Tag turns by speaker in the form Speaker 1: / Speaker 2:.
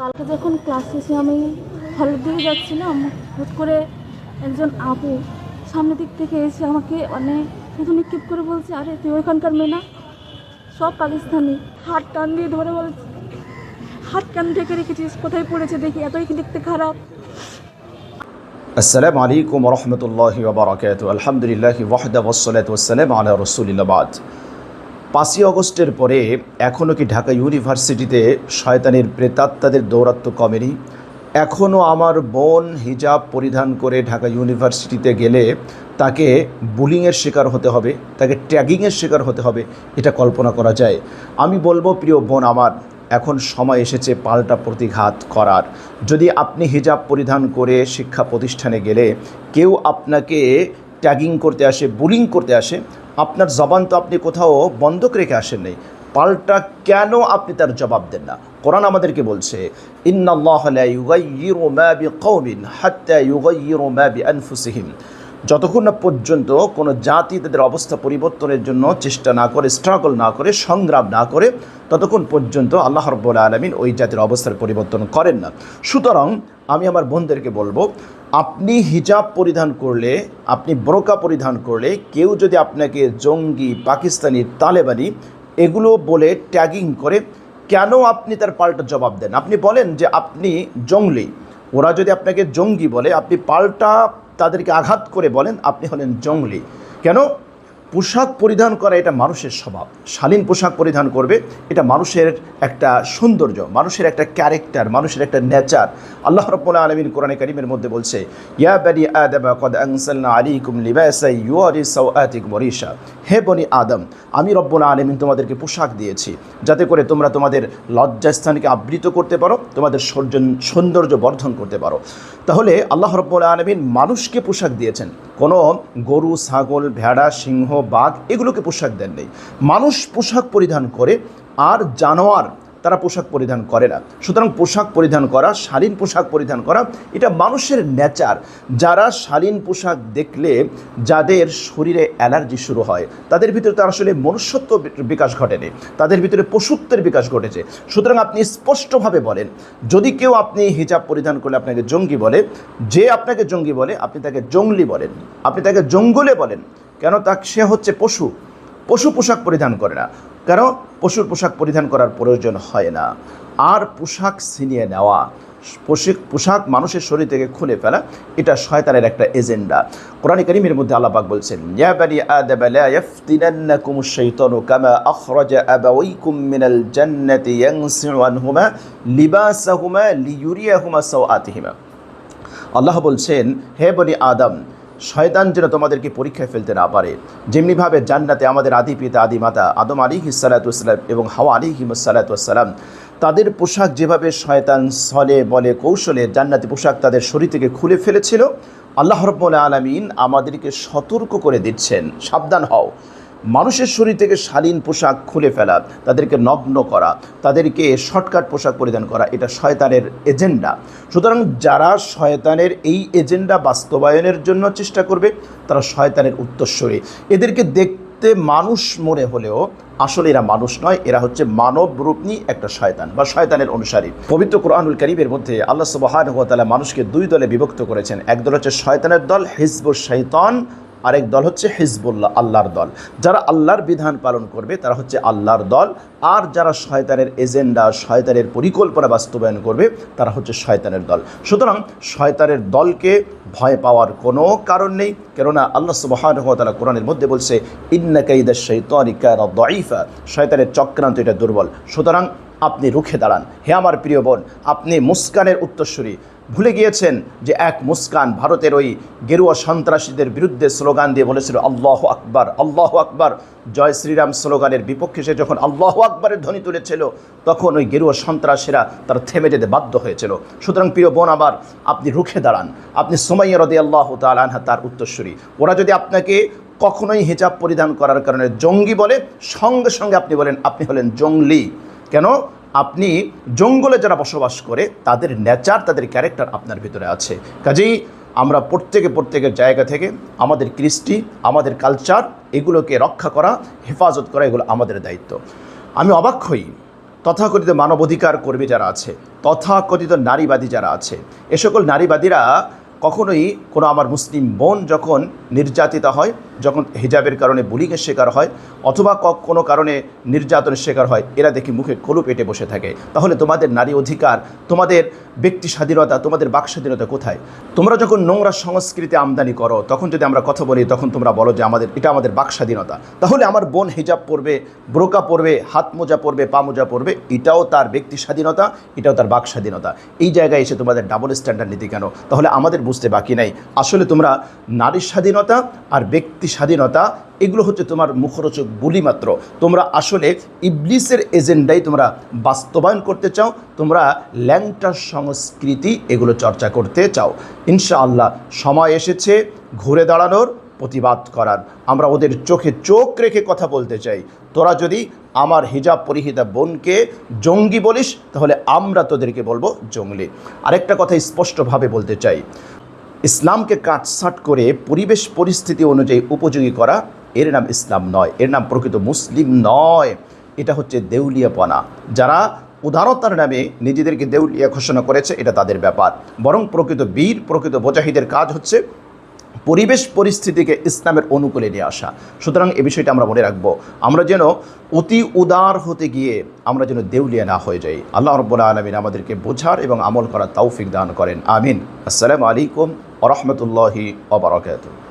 Speaker 1: কালকে যখন ক্লাস শেষে আমি হলের দিকে যাচ্ছিলাম, হুট করে একজন আপু সামনের দিক থেকে এসে আমাকে মানে শুধু নিক্ষেপ করে বলছে, আরে, তুই ওইখানকার মেয়ে না? সব পাকিস্তানি। হাত টান দিয়ে ধরে বলছে। হাত কান ঢেকে রেখেছিস, কোথায় পড়েছে দেখি, এতই কি দেখতে খারাপ?
Speaker 2: আসসালামু আলাইকুম রহমতুল্লাহ বারাকাত আলহামদুলিল্লাহ ওয়াহদা ওসলাত ওসালাম আলা রসুলিল্লাবাদ পাঁচই অগস্টের পরে এখনও কি ঢাকা ইউনিভার্সিটিতে শয়তানের প্রেতাত্মাদের দৌরাত্ম কমেনি? এখনও আমার বোন হিজাব পরিধান করে ঢাকা ইউনিভার্সিটিতে গেলে তাকে বুলিংয়ের শিকার হতে হবে, তাকে ট্যাগিংয়ের শিকার হতে হবে, এটা কল্পনা করা যায়। আমি বলব, প্রিয় বোন আমার, এখন সময় এসেছে পাল্টা প্রতিঘাত করার। যদি আপনি হিজাব পরিধান করে শিক্ষা প্রতিষ্ঠানে গেলে কেউ আপনাকে ট্যাগিং করতে আসে, বুলিং করতে আসে আপনার জবান তো আপনি কোথাও বন্ধক রেখে আসেন নেই পাল্টা কেন আপনি তার জবাব দেন না? কোরআন আমাদেরকে বলছে যতক্ষণ না পর্যন্ত কোনো জাতি তাদের অবস্থা পরিবর্তনের জন্য চেষ্টা না করে স্ট্রাগল না করে, সংগ্রাম না করে, ততক্ষণ পর্যন্ত আল্লাহ রব্বুল আলমিন ওই জাতির অবস্থার পরিবর্তন করেন না। সুতরাং আমি আমার বোনদেরকে বলব আপনি হিজাব পরিধান করলে, আপনি ব্রোকা পরিধান করলে, কেউ যদি আপনাকে জঙ্গি, পাকিস্তানি, তালেবানি এগুলো বলে ট্যাগিং করে, কেন আপনি তার পাল্টা জবাব দেন? আপনি বলেন যে আপনি জঙ্গলি। ওরা যদি আপনাকে জঙ্গি বলে, আপনি পাল্টা তাদেরকে আঘাত করে বলেন, আপনি হলেন জঙ্গলি। কেন? পোশাক পরিধান করা এটা মানুষের স্বভাব। শালীন পোশাক পরিধান করবে, এটা মানুষের একটা সৌন্দর্য, মানুষের একটা ক্যারেক্টার মানুষের একটা নেচার আল্লাহ রব্বুল্লাহ আলমিন কোরআনে কারিমের মধ্যে বলছে, ইয়া বানি আদম কদ আনসালনা আলাইকুম লিবাসা ইউয়ারি সাওআতিকুম রিশা হে বনি আদম, আমি রব্বুল আলমিন তোমাদেরকে পোশাক দিয়েছি, যাতে করে তোমরা তোমাদের লজ্জাস্থানকে আবৃত করতে পারো, তোমাদের সৌন্দর্য বর্ধন করতে পারো। তাহলে আল্লাহ রব্বুল আলমিন মানুষকে পোশাক দিয়েছেন। কোনো গরু, ছাগল, ভেড়া, সিংহ বাঘ এগুলোকে পোশাক দেন নেই। মানুষ পোশাক পরিধান করে, আর জানোয়ার তারা পোশাক পরিধান করে না। সুতরাং পোশাক পরিধান করা, শালীন পোশাক পরিধান করা, এটা মানুষের নেচার যারা শালীন পোশাক দেখলে যাদের শরীরে অ্যালার্জি শুরু হয়, তাদের ভিতরে তার আসলে মনুষ্যত্ব বিকাশ ঘটেনি, তাদের ভিতরে পশুত্বের বিকাশ ঘটেছে। সুতরাং আপনি স্পষ্টভাবে বলেন, যদি কেউ আপনি হিজাব পরিধান করলে আপনাকে জঙ্গি বলে, যে আপনাকে জঙ্গি বলে, আপনি তাকে জঙ্গলি বলেন। আপনি তাকে জঙ্গলে বলেন কেন তা সে হচ্ছে পশু। পশু পোশাক পরিধান করে না। কেন? পশুর পোশাক পরিধান করার প্রয়োজন হয় না। আর পোশাক ছিনিয়ে নেওয়া, পোশাক পোশাক মানুষের শরীর থেকে খুলে ফেলা, এটা শয়তানের একটা এজেন্ডা। কোরআন করিমের মধ্যে আল্লাহ পাক বলছেন আল্লাহ বলছেন, হে বনি আদম শয়তান যেন তোমাদেরকে পরীক্ষায় ফেলতে না পারে। যেমনিভাবে জান্নাতে আমাদের আদি পিতা, আদি মাতা আদম আলী হিসালাতাম এবং হাওয়া আলী হিমসালাতাম তাদের পোশাক যেভাবে শয়তান সলে, বলে, কৌশলে জান্নাতি পোশাক তাদের শরীর থেকে খুলে ফেলেছিল, আল্লাহ রব্বুল আলমিন আমাদেরকে সতর্ক করে দিচ্ছেন। সাবধান হও। মানুষের শরীর থেকে শালীন পোশাক খুলে ফেলা, তাদেরকে নগ্ন করা, তাদেরকে শর্টকাট পোশাক পরিধান করা, এটা শয়তানের এজেন্ডা। সুতরাং যারা শয়তানের এই এজেন্ডা বাস্তবায়নের জন্য চেষ্টা করবে, তারা শয়তানের উত্তরস্বরী এদেরকে দেখতে মানুষ মনে হলেও আসলে এরা মানুষ নয়, এরা হচ্ছে মানব রূপনি একটা শয়তান বা শয়তানের অনুসারী। পবিত্র কোরআনুল করিমের মধ্যে আল্লাহ সুবাহান মানুষকে দুই দলে বিভক্ত করেছেন। এক দল হচ্ছে শয়তানের দল হিজবুল শৈতান আরেক দল হচ্ছে হিজবুল্লাহ, আল্লাহর দল। যারা আল্লাহর বিধান পালন করবে, তারা হচ্ছে আল্লাহর দল। আর যারা শয়তানের এজেন্ডা, শয়তানের পরিকল্পনা বাস্তবায়ন করবে, তারা হচ্ছে শয়তানের দল। সুতরাং শয়তানের দলকে ভয় পাওয়ার কোনো কারণ নেই, কেননা আল্লাহ সুবাহানহতালা কোরআনের মধ্যে বলছে, ইন্না কাইদা শৈতানিকা দইফা শয়তানের চক্রান্ত এটা দুর্বল। সুতরাং আপনি রুখে দাঁড়ান। হে আমার প্রিয় বোন, আপনি মুস্কানের উত্তরসূরি। ভুলে গিয়েছেন যে এক মুস্কান ভারতের ওই গেরুয়া সন্ত্রাসীদের বিরুদ্ধে স্লোগান দিয়ে বলেছিল, আল্লাহ আকবার আল্লাহ আকবার। জয় শ্রীরাম স্লোগানের বিপক্ষে সে যখন আল্লাহ আকবরের ধ্বনি তুলেছিল তখন ওই গেরুয়া সন্ত্রাসীরা তারা থেমে যেতে বাধ্য হয়েছিল। সুতরাং প্রিয় বোন আবার আপনি রুখে দাঁড়ান। আপনি সোমাইয়া রদে আল্লাহ তালানহা তার উত্তরসূরি। ওরা যদি আপনাকে কখনোই হিজাব পরিধান করার কারণে জঙ্গি বলে, সঙ্গে সঙ্গে আপনি বলেন, আপনি হলেন জঙ্গলি। কেন? আপনি জঙ্গলে যারা বসবাস করে, তাদের নেচার তাদের ক্যারেক্টার আপনার ভিতরে আছে। কাজেই আমরা প্রত্যেকে প্রত্যেকের জায়গা থেকে আমাদের কৃষ্টি, আমাদের কালচার এগুলোকে রক্ষা করা, হেফাজত করা, এগুলো আমাদের দায়িত্ব। আমি অবাক হই। তথাকথিত মানবাধিকার কর্মী যারা আছে, তথাকথিত নারীবাদী যারা আছে এ সকল নারীবাদীরা কখনোই কোনো আমার মুসলিম বোন যখন নির্যাতিতা হয়, যখন হিজাবের কারণে বুলিংয়ের শিকার হয়, অথবা কোনো কারণে নির্যাতনের শিকার হয়, এরা দেখি মুখে কলু পেটে বসে থাকে। তাহলে তোমাদের নারী অধিকার, তোমাদের ব্যক্তি স্বাধীনতা, তোমাদের বাক স্বাধীনতা কোথায়? তোমরা যখন নোংরা সংস্কৃতি আমদানি করো, তখন যদি আমরা কথা বলি, তখন তোমরা বলো যে আমাদের, এটা আমাদের বাক স্বাধীনতা। তাহলে আমার বোন হিজাব পরবে, ব্রোকা পরবে, হাত মোজা পরবে, পা মোজা পরবে, এটাও তার ব্যক্তি স্বাধীনতা, এটাও তার বাক স্বাধীনতা। এই জায়গায় এসে তোমাদের ডাবল স্ট্যান্ডার্ড নীতি কেন? তাহলে আমাদের বুঝতে বাকি নাই। আসলে তোমরা নারী স্বাধীনতা আর ব্যক্তি স্বাধীনতা, এগুলো হচ্ছে তোমার মুখরোচক বুলি মাত্র। তোমরা আসলে ইবলিসের এজেন্ডাই তোমরা বাস্তবায়ন করতে চাও, তোমরা ল্যাংটার সংস্কৃতি এগুলো চর্চা করতে চাও। ইনশাআল্লাহ সময় এসেছে ঘুরে দাঁড়ানোর, প্রতিবাদ করার। আমরা ওদের চোখে চোখ রেখে কথা বলতে চাই। তোরা যদি আমার হিজাব পরিহিতা বোনকে জঙ্গি বলিস, তাহলে আমরা তোদেরকে বলব জঙ্গলি। আরেকটা কথা স্পষ্টভাবে বলতে চাই। ইসলামকে কাটসাট করে পরিবেশ পরিস্থিতি অনুযায়ী উপযোগী করা, এর নাম ইসলাম নয়। এর নাম প্রকৃত মুসলিম নয়। এটা হচ্ছে দেউলিয়াপনা। যারা উদারতার নামে নিজেদেরকে দেউলিয়া ঘোষণা করেছে, এটা তাদের ব্যাপার। বরং প্রকৃত বীর, প্রকৃত বোজাহিদের কাজ হচ্ছে পরিবেশ পরিস্থিতিকে ইসলামের অনুকূলে নিয়ে আসা। সুতরাং এ বিষয়টা আমরা মনে রাখব। আমরা যেন অতি উদার হতে গিয়ে আমরা যেন দেউলিয়া না হয়ে যাই। আল্লাহ রব্বুল আলমিন আমাদেরকে বোঝার এবং আমল করার তৌফিক দান করেন। আমিন। আসসালামু আলাইকুম আ রহমতুল্লাহি ওবরাকাতুহ